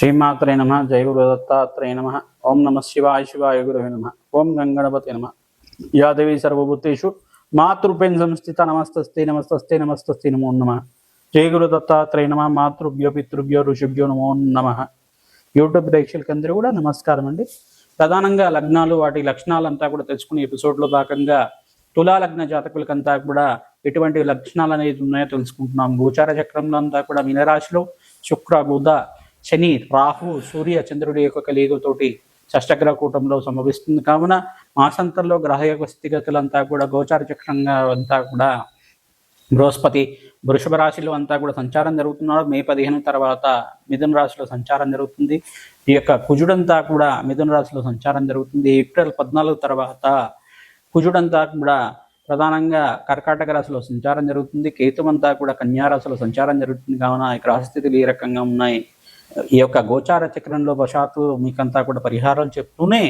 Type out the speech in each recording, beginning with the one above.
శ్రీమాత్రే నమ జయ గురు దత్తాత్రేయ నమ ఓం నమ శివాయ శివాయ గురువే నమ ఓం గంగణపతి నమ. యాదవి సర్వభూతేషు మాతృపేణ సంస్థిత నమస్తస్తే నమస్తస్తే నమస్తస్తే నమో నమ. జయ గురు దత్తాత్రేయ నమ మాతృభ్యో పితృభ్యో ఋషిభ్యో నమో నమ. యూట్యూబ్ ప్రేక్షకులందరూ కూడా నమస్కారం అండి. ప్రధానంగా లగ్నాలు వాటి లక్షణాలంతా కూడా తెలుసుకునే ఎపిసోడ్లో భాగంగా తులా లగ్న జాతకులకంతా కూడా ఎటువంటి లక్షణాలు అనేది ఉన్నాయో తెలుసుకుంటున్నాం. గోచార చక్రంలో అంతా కూడా మీనరాశిలో శుక్ర బుధ శని రాహు సూర్య చంద్రుడి యొక్క కలియుగతోటి షష్టగ్రహ కూటంలో సంభవిస్తుంది. కావున మాసంతంలో గ్రహ యొక్క స్థితిగతులంతా కూడా గోచార చక్రంగా అంతా కూడా బృహస్పతి వృషభ రాశిలో అంతా కూడా సంచారం జరుగుతున్నారు. మే పదిహేను తర్వాత మిథున రాశిలో సంచారం జరుగుతుంది. ఈ యొక్క కుజుడంతా కూడా మిథున రాశిలో సంచారం జరుగుతుంది. ఏప్రిల్ పద్నాలుగు తర్వాత కుజుడంతా కూడా ప్రధానంగా కర్కాటక రాశిలో సంచారం జరుగుతుంది. కేతుమంతా కూడా కన్యా రాశిలో సంచారం జరుగుతుంది. కావున ఈ గ్రహస్థితులు ఈ రకంగా ఉన్నాయి. ఈ యొక్క గోచార చక్రంలో వశాత్తు మీకంతా కూడా పరిహారాలు చెప్తూనే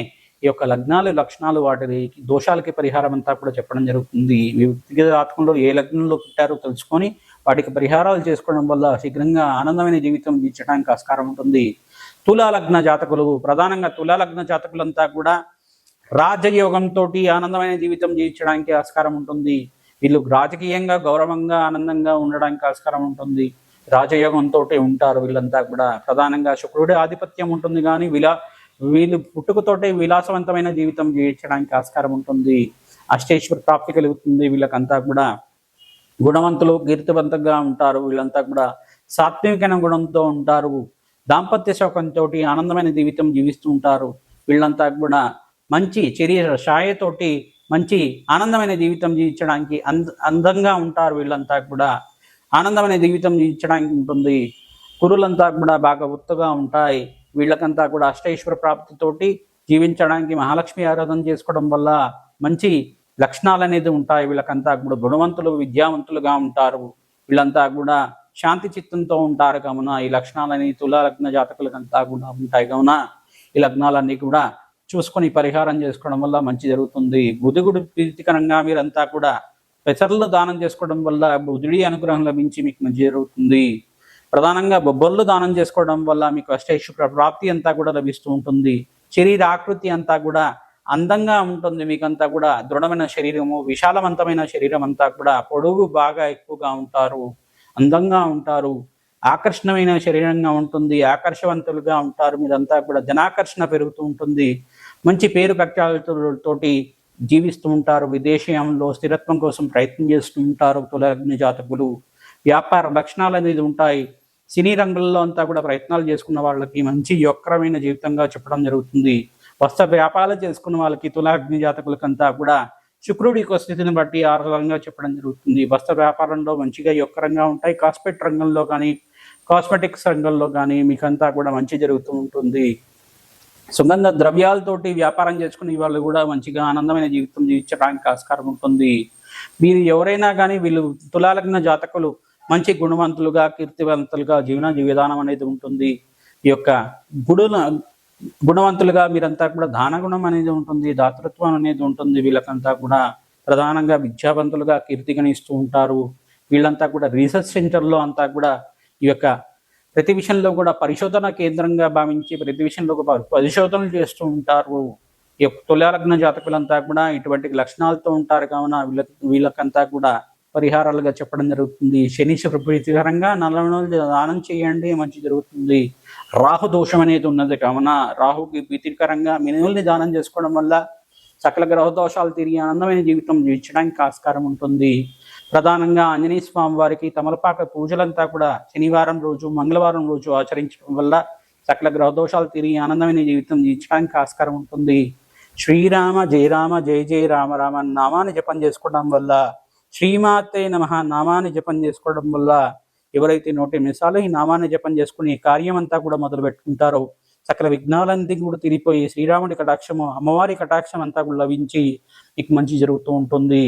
ఈ యొక్క లగ్నాలు లక్షణాలు వాటి దోషాలకి పరిహారం అంతా కూడా చెప్పడం జరుగుతుంది. మీ వ్యక్తిగత జాతకంలో ఏ లగ్నంలో పుట్టారో తెలుసుకొని వాటికి పరిహారాలు చేసుకోవడం వల్ల శీఘ్రంగా ఆనందమైన జీవితం జీవించడానికి ఆస్కారం ఉంటుంది. తులాలగ్న జాతకులు ప్రధానంగా తులాలగ్న జాతకులంతా కూడా రాజయోగంతో ఆనందమైన జీవితం జీవించడానికి ఆస్కారం ఉంటుంది. వీళ్ళు రాజకీయంగా గౌరవంగా ఆనందంగా ఉండడానికి ఆస్కారం ఉంటుంది. రాజయోగంతో ఉంటారు వీళ్ళంతా కూడా. ప్రధానంగా శుక్రుడి ఆధిపత్యం ఉంటుంది కానీ విలా వీళ్ళు పుట్టుకతోటే విలాసవంతమైన జీవితం జీవించడానికి ఆస్కారం ఉంటుంది. అష్టేశ్వర ప్రాప్తి కలుగుతుంది వీళ్ళకంతా కూడా. గుణవంతులు కీర్తివంతంగా ఉంటారు వీళ్ళంతా కూడా. సాత్వికమైన గుణంతో ఉంటారు. దాంపత్య శోకంతో ఆనందమైన జీవితం జీవిస్తూ ఉంటారు వీళ్ళంతా కూడా. మంచి చర్య ఛాయతోటి మంచి ఆనందమైన జీవితం జీవించడానికి అంద అందంగా ఉంటారు వీళ్ళంతా కూడా. ఆనందమైన జీవితం జీవించడానికి ఉంటుంది కురులంతా కూడా బాగా ఒత్తుగా ఉంటాయి. వీళ్ళకంతా కూడా అష్టైశ్వర ప్రాప్తితోటి జీవించడానికి మహాలక్ష్మి ఆరాధన చేసుకోవడం వల్ల మంచి లక్షణాలు అనేది ఉంటాయి. వీళ్ళకంతా కూడా గుణవంతులు విద్యావంతులుగా ఉంటారు. వీళ్ళంతా కూడా శాంతి చిత్తంతో ఉంటారు కావున ఈ లక్షణాలని తులాలగ్న జాతకులకంతా కూడా ఉంటాయి కావున ఈ లగ్నాలన్నీ కూడా చూసుకొని పరిహారం చేసుకోవడం వల్ల మంచి జరుగుతుంది. బుధుగుడు ప్రీతికరంగా మీరంతా కూడా పెసర్లు దానం చేసుకోవడం వల్ల బుధుడి అనుగ్రహం లభించి మీకు మంచి జరుగుతుంది. ప్రధానంగా బొబ్బర్లు దానం చేసుకోవడం వల్ల మీకు అష్టైశ్వర ప్రాప్తి అంతా కూడా లభిస్తూ ఉంటుంది. శరీర ఆకృతి అంతా కూడా అందంగా ఉంటుంది. మీకంతా కూడా దృఢమైన శరీరము విశాలవంతమైన శరీరం అంతా కూడా పొడుగు బాగా ఎక్కువగా ఉంటారు. అందంగా ఉంటారు. ఆకర్షణమైన శరీరంగా ఉంటుంది. ఆకర్షవంతులుగా ఉంటారు. మీరంతా కూడా జనాకర్షణ పెరుగుతూ ఉంటుంది. మంచి పేరు ప్రఖ్యాతులతోటి జీవిస్తూ ఉంటారు విదేశీయంలో స్థిరత్వం కోసం ప్రయత్నం చేస్తూ ఉంటారు తులగ్ని జాతకులు. వ్యాపార లక్షణాలు అనేది ఉంటాయి. సినీ రంగంలో అంతా కూడా ప్రయత్నాలు చేసుకున్న వాళ్ళకి మంచి యొక్కరమైన జీవితంగా చెప్పడం జరుగుతుంది. వస్త్ర వ్యాపారాలు చేసుకున్న వాళ్ళకి తులాగ్ని జాతకులకంతా కూడా శుక్రుడి యొక్క స్థితిని బట్టి ఆధారంగా చెప్పడం జరుగుతుంది. వస్త్ర వ్యాపారంలో మంచిగా యొక్కరంగా ఉంటాయి. కాస్పెట్ రంగంలో కానీ కాస్మెటిక్స్ రంగంలో కానీ మీకంతా కూడా మంచి జరుగుతూ ఉంటుంది. సుగంధ ద్రవ్యాలతోటి వ్యాపారం చేసుకునే వాళ్ళు కూడా మంచిగా ఆనందమైన జీవితం జీవించడానికి ఆస్కారం ఉంటుంది. మీరు ఎవరైనా కానీ వీళ్ళు తులాలగ్న జాతకులు మంచి గుణవంతులుగా కీర్తివంతులుగా జీవన విధానం అనేది ఉంటుంది. ఈ యొక్క గుడుల గుణవంతులుగా మీరంతా కూడా దాన గుణం అనేది ఉంటుంది దాతృత్వం అనేది ఉంటుంది. వీళ్ళకంతా కూడా ప్రధానంగా విద్యావంతులుగా కీర్తిగణిస్తూ ఉంటారు. వీళ్ళంతా కూడా రీసెర్చ్ సెంటర్లో అంతా కూడా ఈ యొక్క ప్రతి విషయంలో కూడా పరిశోధన కేంద్రంగా భావించి ప్రతి విషయంలో పరిశోధనలు చేస్తూ ఉంటారు. ఈ తులాలగ్న జాతకులంతా కూడా ఇటువంటి లక్షణాలతో ఉంటారు కావున వీళ్ళ వీళ్ళకంతా కూడా పరిహారాలుగా చెప్పడం జరుగుతుంది. శని ప్రీతికరంగా నల్లనలు దానం చేయండి మంచి జరుగుతుంది. రాహు దోషం అనేది ఉన్నది కావున రాహుకి ప్రీతికరంగా మినుల్ని దానం చేసుకోవడం వల్ల సకల గ్రహ దోషాలు తిరిగి ఆనందమైన జీవితం జీవించడానికి ఆస్కారం ఉంటుంది. ప్రధానంగా ఆంజనేయ స్వామి వారికి తమలపాక పూజలంతా కూడా శనివారం రోజు మంగళవారం రోజు ఆచరించడం వల్ల సకల గ్రహదోషాలు తిరిగి ఆనందమైన జీవితం జీవించడానికి ఆస్కారం ఉంటుంది. శ్రీరామ జయ రామ జయ జయ రామ రామ నామాన్ని జపం చేసుకోవడం వల్ల శ్రీమాతే నమ నామాన్ని జపం చేసుకోవడం వల్ల ఎవరైతే నోటి నిమిషాలు ఈ నామాన్ని జపం చేసుకుని కార్యం అంతా కూడా మొదలు పెట్టుకుంటారో సకల విఘ్నాలన్నీ కూడా తిరిగిపోయి శ్రీరాముడి కటాక్షము అమ్మవారి కటాక్షం అంతా కూడా లభించి మీకు మంచి జరుగుతూ ఉంటుంది.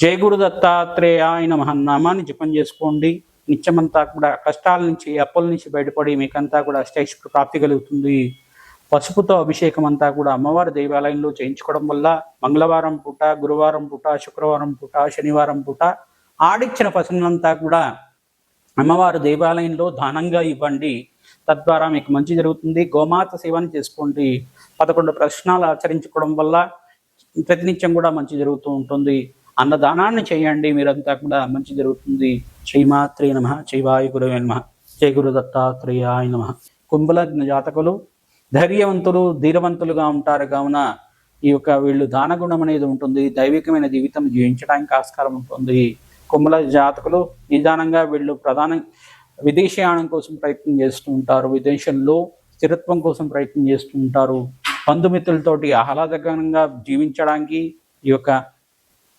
జయ గురు దత్తాత్రేయ ఆయన నామాన్ని జపం చేసుకోండి. నిత్యమంతా కూడా కష్టాల నుంచి అప్పుల నుంచి బయటపడి మీకంతా కూడా అష్టైశ్వర ప్రాప్తి కలుగుతుంది. పసుపుతో అభిషేకం అంతా కూడా అమ్మవారి దేవాలయంలో చేయించుకోవడం వల్ల మంగళవారం పూట గురువారం పూట శుక్రవారం పూట శనివారం పూట ఆడిచ్చిన పసునంతా కూడా అమ్మవారి దేవాలయంలో దానంగా ఇవ్వండి. తద్వారా మీకు మంచి జరుగుతుంది. గోమాత సేవను చేసుకోండి. పదకొండు ప్రశ్నలు ఆచరించుకోవడం వల్ల ప్రతినిత్యం కూడా మంచి జరుగుతూ ఉంటుంది. అన్నదానాన్ని చేయండి మీరంతా కూడా మంచి జరుగుతుంది. శ్రీమాత్రే నమ శ్రీవాయు గురువే నమ జయ గురు దత్తాత్రేయాయ నమ. కుంభలగ్న జాతకులు ధైర్యవంతులు ధీరవంతులుగా ఉంటారు. కావున ఈ యొక్క వీళ్ళు దానగుణం అనేది ఉంటుంది. దైవికమైన జీవితం జీవించడానికి ఆస్కారం ఉంటుంది. కుంభల జాతకులు నిదానంగా వీళ్ళు ప్రధాన విదేశయానం కోసం ప్రయత్నం చేస్తూ ఉంటారు. విదేశంలో స్థిరత్వం కోసం ప్రయత్నం చేస్తూ ఉంటారు. బంధుమిత్రులతోటి ఆహ్లాదకరంగా జీవించడానికి ఈ యొక్క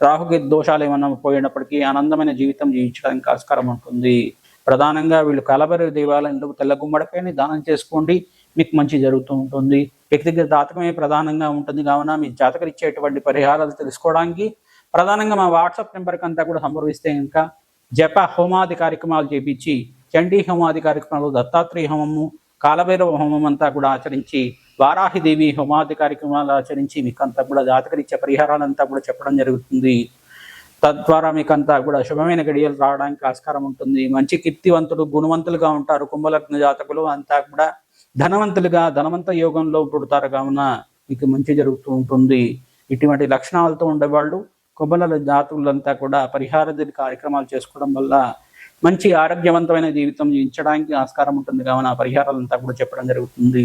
రాహుకి దోషాలు ఏమన్నా పోయినప్పటికీ ఆనందమైన జీవితం జీవించడానికి ఆస్కారం ఉంటుంది. ప్రధానంగా వీళ్ళు కలబరి దేవాలయంలో తెల్ల గుమ్మడికాయని దానం చేసుకోండి. మీకు మంచి జరుగుతూ ఉంటుంది. వ్యక్తిగత జాతకమే ప్రధానంగా ఉంటుంది. కావున మీ జాతకలు ఇచ్చేటువంటి పరిహారాలు తెలుసుకోవడానికి ప్రధానంగా మా వాట్సాప్ నెంబర్కి అంతా కూడా సంప్రదిస్తే ఇంకా జప హోమాది కార్యక్రమాలు చేపించి చండీ హోమాది కార్యక్రమాలు దత్తాత్రేయ హోమము కాలభైరవ హోమం అంతా కూడా ఆచరించి వారాహిదేవి హోమాది కార్యక్రమాలు ఆచరించి మీకు అంతా కూడా జాతకరీత్యా పరిహారాలంతా కూడా చెప్పడం జరుగుతుంది. తద్వారా మీకు అంతా కూడా శుభమైన గడియలు రావడానికి ఆస్కారం ఉంటుంది. మంచి కీర్తివంతులు గుణవంతులుగా ఉంటారు. కుంభలగ్న జాతకులు అంతా కూడా ధనవంతులుగా ధనవంత యోగంలో పుడతారు కావున మీకు మంచి జరుగుతూ ఉంటుంది. ఇటువంటి లక్షణాలతో ఉండేవాళ్ళు కుంభల జాతులంతా కూడా పరిహార కార్యక్రమాలు చేసుకోవడం వల్ల మంచి ఆరోగ్యవంతమైన జీవితం జీవించడానికి ఆస్కారం ఉంటుంది. కావున పరిహారాలంతా కూడా చెప్పడం జరుగుతుంది.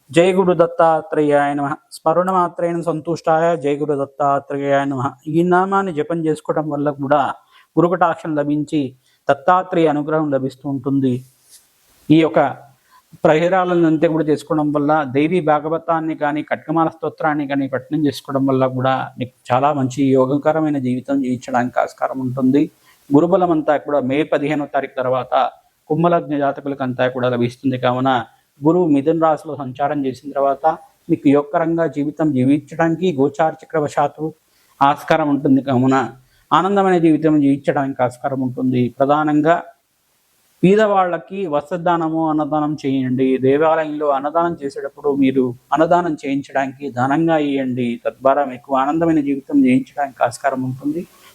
జయ గురు దత్తాత్రేయాయ నమ. స్మరణ మాత్రేణ సంతుష్టాయ జయ గురు దత్తాత్రేయాయ నమ. ఈ నామాన్ని జపం చేసుకోవడం వల్ల కూడా గురుకటాక్షం లభించి దత్తాత్రేయ అనుగ్రహం లభిస్తూ ఉంటుంది. ఈ యొక్క ప్రహరాలను అంతే కూడా చేసుకోవడం వల్ల దేవి భాగవతాన్ని కానీ కట్కమాల స్తోత్రాన్ని కానీ పఠనం చేసుకోవడం వల్ల కూడా మీకు చాలా మంచి యోగకరమైన జీవితం జీవించడానికి ఆస్కారం ఉంటుంది. గురుబలం అంతా కూడా మే పదిహేనో తారీఖు తర్వాత కుంభలగ్న జాతకులకు అంతా కూడా లభిస్తుంది. కావున గురువు మిథున రాశిలో సంచారం చేసిన తర్వాత మీకు యోగకరంగా జీవితం జీవించడానికి గోచార చక్రవశాత్తు ఆస్కారం ఉంటుంది కావున ఆనందమైన జీవితం జీవించడానికి ఆస్కారం ఉంటుంది. ప్రధానంగా పేదవాళ్ళకి వస్త్రదానము అన్నదానం చేయండి. దేవాలయంలో అన్నదానం చేసేటప్పుడు మీరు అన్నదానం చేయించడానికి దానంగా ఇవ్వండి తద్వారా మీకు ఆనందమైన జీవితం జీవించడానికి ఆస్కారం ఉంటుంది.